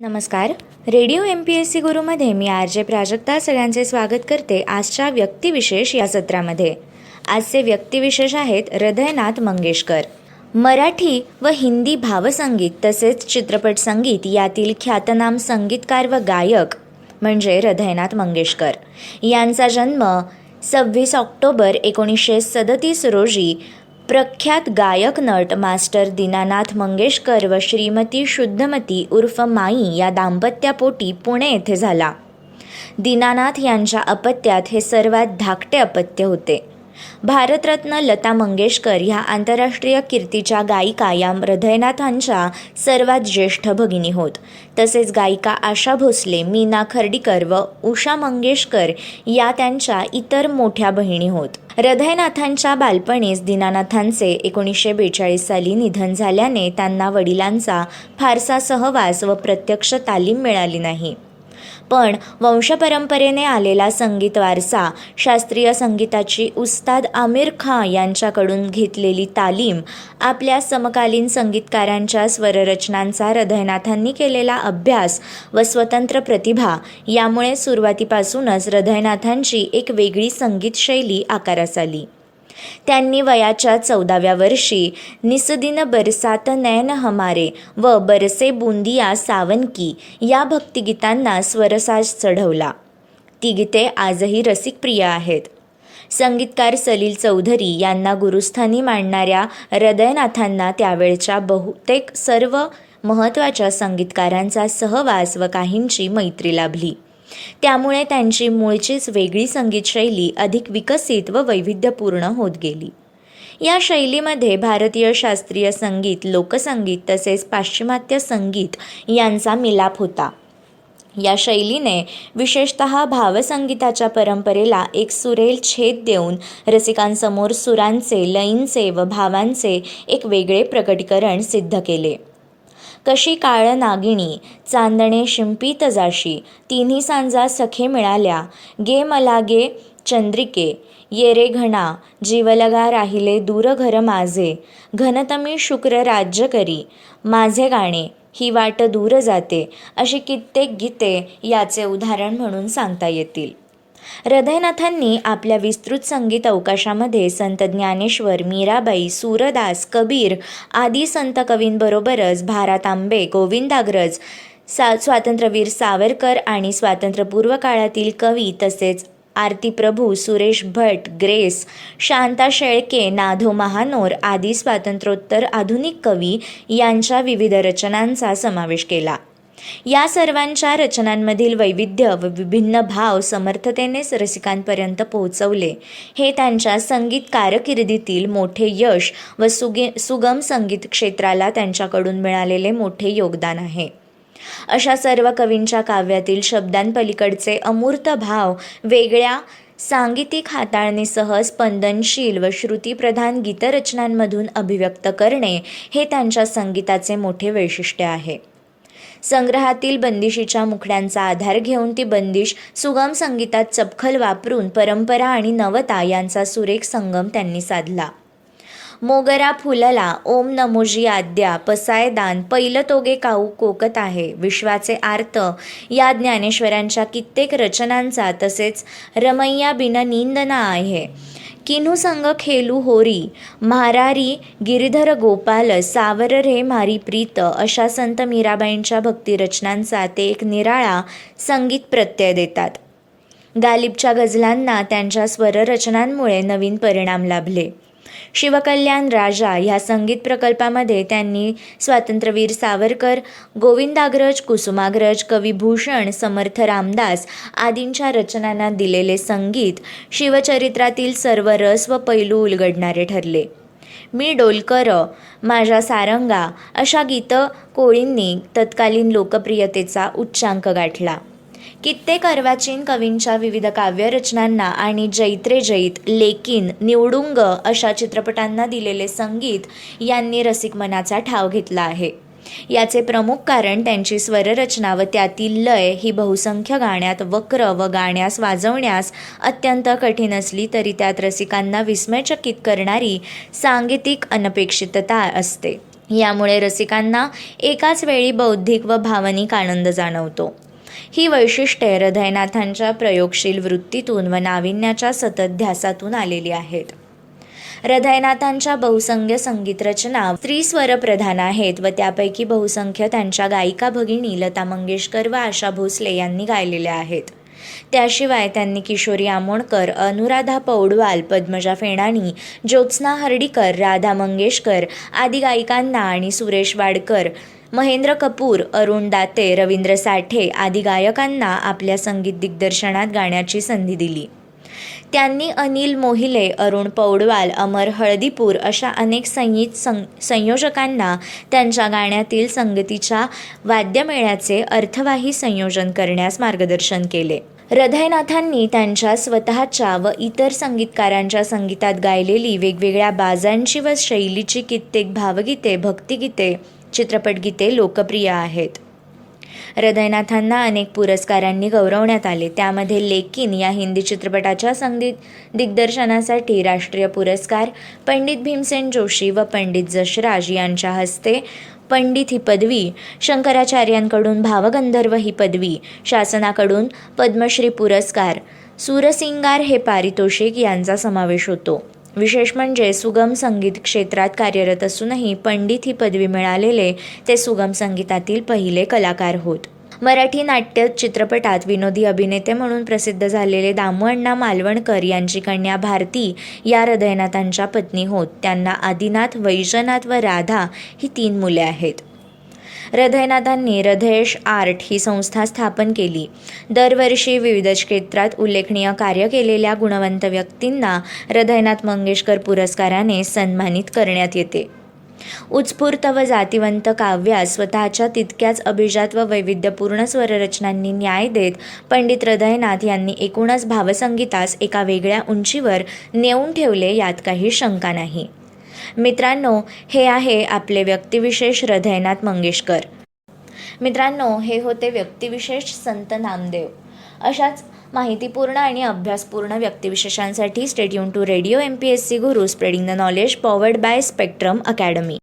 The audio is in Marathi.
नमस्कार. Radio M P S C गुरुमध्ये मी आर जे प्राजक्ता सगळ्यांचे स्वागत करते आजच्या व्यक्तिविशेष या सत्रामध्ये. आजचे व्यक्तिविशेष आहेत हृदयनाथ मंगेशकर. मराठी व हिंदी भावसंगीत तसेच चित्रपट संगीत यातील ख्यातनाम संगीतकार व गायक म्हणजे हृदयनाथ मंगेशकर. यांचा जन्म सव्वीस ऑक्टोबर एकोणीसशे सदतीस रोजी प्रख्यात गायक नट मास्टर दीनानाथ मंगेशकर व श्रीमती शुद्धमती उर्फ माई या दाम्पत्यापोटी पुणे येथे झाला. दीनानाथ यांच्या अपत्यात हे सर्वात धाकटे अपत्य होते. भारतरत्न लता मंगेशकर ह्या आंतरराष्ट्रीय कीर्तीच्या गायिका या हृदयनाथांच्या सर्वात ज्येष्ठ भगिनी होत. तसेच गायिका आशा भोसले मीना खर्डीकर व उषा मंगेशकर या त्यांच्या इतर मोठ्या बहिणी होत. हृदयनाथांच्या बालपणीस दीनानाथांचे एकोणीसशे बेचाळीस साली निधन झाल्याने त्यांना वडिलांचा फारसा सहवास व प्रत्यक्ष तालीम मिळाली नाही. पण वंशपरंपरेने आलेला संगीत वारसा शास्त्रीय संगीताची उस्ताद आमिर खां यांच्याकडून घेतलेली तालीम आपल्या समकालीन संगीतकारांच्या स्वररचनांचा हृदयनाथांनी केलेला अभ्यास व स्वतंत्र प्रतिभा यामुळे सुरुवातीपासूनच हृदयनाथांची एक वेगळी संगीत शैली आकारास आली. त्यांनी वयाच्या चौदाव्या वर्षी निसदिन बरसात नैन हमारे व बरसे बुंदिया सावन की या भक्तिगीतांना स्वरसाज चढवला. ती गीते आजही रसिकप्रिय आहेत. संगीतकार सलील चौधरी यांना गुरुस्थानी मांडणाऱ्या हृदयनाथांना त्यावेळच्या बहुतेक सर्व महत्त्वाच्या संगीतकारांचा सहवास व काहींची मैत्री लाभली. त्यामुळे त्यांची मूळचीच वेगळी संगीतशैली अधिक विकसित व वैविध्यपूर्ण होत गेली. या शैलीमध्ये भारतीय शास्त्रीय संगीत लोकसंगीत तसेच पाश्चिमात्य संगीत यांचा मिलाप होता. या शैलीने विशेषत भावसंगीताच्या परंपरेला एक सुरेल छेद देऊन रसिकांसमोर सुरांचे लयींचे व भावांचे एक वेगळे प्रकटीकरण सिद्ध केले. कशी काळ नागिणी चांदणे शिंपीत जाशी तिन्ही सांजा सखे मिळाल्या. गे मला गे चंद्रिके येरे घणा जीवलगा राहिले दूर घर माझे. घनतमी शुक्र राज्य करी माझे गाणे ही वाट दूर जाते अशी कित्येक गीते याचे उदाहरण म्हणून सांगता येतील. हृदयनाथांनी आपल्या विस्तृत संगीत अवकाशामध्ये संत ज्ञानेश्वर मीराबाई सूरदास कबीर आदी संत कवींबरोबरच भारत आंबे गोविंदाग्रज सा स्वातंत्र्यवीर सावरकर आणि स्वातंत्र्यपूर्व काळातील कवी तसेच आरती प्रभू सुरेश भट ग्रेस शांता शेळके नाधो महानोर आदी स्वातंत्र्योत्तर आधुनिक कवी यांच्या विविध रचनांचा समावेश केला. या सर्वांच्या रचनांमधील वैविध्य व विभिन्न भाव समर्थतेनेच रसिकांपर्यंत पोहोचवले. हे त्यांच्या संगीत कारकिर्दीतील मोठे यश व सुगे सुगम संगीत क्षेत्राला त्यांच्याकडून मिळालेले मोठे योगदान आहे. अशा सर्व कवींच्या काव्यातील शब्दांपलीकडचे अमूर्त भाव वेगळ्या सांगीतिक हाताळणीसह स्पंदनशील व श्रुतीप्रधान गीतरचनांमधून अभिव्यक्त करणे हे त्यांच्या संगीताचे मोठे वैशिष्ट्य आहे. संग्रहातील बंदिशीच्या मुखड्यांचा आधार घेऊन ती बंदिश सुगम संगीतात चपखल वापरून परंपरा आणि नवता यांचा सुरेख संगम त्यांनी साधला. मोगरा फुलला ओम नमोजी आद्या पसायदान पहिलं तोगे काऊ कोकत आहे विश्वाचे आर्त. या ज्ञानेश्वरांच्या कित्येक रचनांचा तसेच रमैया बिन निंदना आहे. किन्हू संग खेलू होरी. म्हारारी गिरिधर गोपाल सावर रे मारी प्रीत अशा संत मीराबाईंच्या भक्तिरचनांचा ते एक निराळा संगीत प्रत्यय देतात. गालिबच्या गझलांना त्यांच्या स्वररचनांमुळे नवीन परिणाम लाभले. शिवकल्याण राजा ह्या संगीत प्रकल्पामध्ये त्यांनी स्वातंत्र्यवीर सावरकर गोविंदाग्रज कुसुमाग्रज कविभूषण समर्थ रामदास आदींच्या रचनांना दिलेले संगीत शिवचरित्रातील सर्व रस व पैलू उलगडणारे ठरले. मी डोलकर माझ्या सारंगा अशा गीतं कोळींनी तत्कालीन लोकप्रियतेचा उच्चांक गाठला. कित्येक अर्वाचीन कवींच्या विविध काव्यरचनांना आणि जैत्रे जैत लेकिन निवडुंग अशा चित्रपटांना दिलेले संगीत यांनी रसिक मनाचा ठाव घेतला आहे. याचे प्रमुख कारण त्यांची स्वररचना व त्यातील लय ही बहुसंख्य गाण्यात वक्र व गाण्यास वाजवण्यास अत्यंत कठीण असली तरी त्यात रसिकांना विस्मयचकित करणारी सांगीतिक अनपेक्षितता असते. यामुळे रसिकांना एकाच वेळी बौद्धिक व भावनिक आनंद जाणवतो. ही वैशिष्ट्ये हृदयनाथांच्या प्रयोगशील वृत्तीतून व नाविन्याच्या सतत ध्यासातून आलेली आहेत. हृदयनाथांच्या बहुसंख्य संगीत रचना स्त्रीस्वर प्रधान आहेत व त्यापैकी बहुसंख्य त्यांच्या गायिका भगिनी लता मंगेशकर व आशा भोसले यांनी गायलेल्या आहेत. त्याशिवाय त्यांनी किशोरी आमोणकर अनुराधा पौडवाल पद्मजा फेणाणी ज्योत्स्ना हर्डीकर राधा मंगेशकर आदी गायिकांना आणि सुरेश वाडकर महेंद्र कपूर अरुण दाते रवींद्र साठे आदी गायकांना आपल्या संगीत दिग्दर्शनात गाण्याची संधी दिली. त्यांनी अनिल मोहिले अरुण पौडवाल अमर हळदीपूर अशा अनेक संगीत सं संयोजकांना त्यांच्या गाण्यातील संगतीच्या वाद्यमेळ्याचे अर्थवाही संयोजन करण्यास मार्गदर्शन केले. हृदयनाथांनी त्यांच्या स्वतःच्या व इतर संगीतकारांच्या संगीतात गायलेली वेगवेगळ्या बाजांची व शैलीची कित्येक भावगीते भक्तिगीते चित्रपटगीते लोकप्रिय आहेत. हृदयनाथांना अनेक पुरस्कारांनी गौरवण्यात आले. त्यामध्ये लेकिन या हिंदी चित्रपटाच्या संगीत दिग्दर्शनासाठी राष्ट्रीय पुरस्कार पंडित भीमसेन जोशी व पंडित जशराज यांच्या हस्ते पंडित ही पदवी शंकराचार्यांकडून भावगंधर्व ही पदवी शासनाकडून पद्मश्री पुरस्कार सूरसिंगार हे पारितोषिक यांचा समावेश होतो. विशेष म्हणजे सुगम संगीत क्षेत्रात कार्यरत असूनही पंडित ही पदवी मिळालेले ते सुगम संगीतातील पहिले कलाकार होत. मराठी नाट्य चित्रपटात विनोदी अभिनेते म्हणून प्रसिद्ध झालेले दामूअण्णा मालवणकर यांची कन्या भारती या हृदयनाथांच्या पत्नी होत. त्यांना आदिनाथ वैजनाथ व राधा ही तीन मुले आहेत. हृदयनाथांनी हृदयेश आर्ट ही संस्था स्थापन केली. दरवर्षी विविध क्षेत्रात उल्लेखनीय कार्य केलेल्या गुणवंत व्यक्तींना हृदयनाथ मंगेशकर पुरस्काराने सन्मानित करण्यात येते. उत्स्फूर्त व जातिवंत काव्यास स्वतःच्या तितक्याच अभिजात व वैविध्यपूर्ण स्वररचनांनी न्याय देत पंडित हृदयनाथ यांनी एकूणच भावसंगीतास एका वेगळ्या उंचीवर नेऊन ठेवले यात काही शंका नाही. मित्रांनो हे आहे आपले व्यक्तिविशेष हृदयनाथ मंगेशकर. मित्रांनो हे होते व्यक्तिविशेष संत नामदेव. अशाच माहितीपूर्ण आणि अभ्यासपूर्ण व्यक्तिविशेषांसाठी stay tuned to radio M P S C Guru spreading the knowledge powered by Spectrum Academy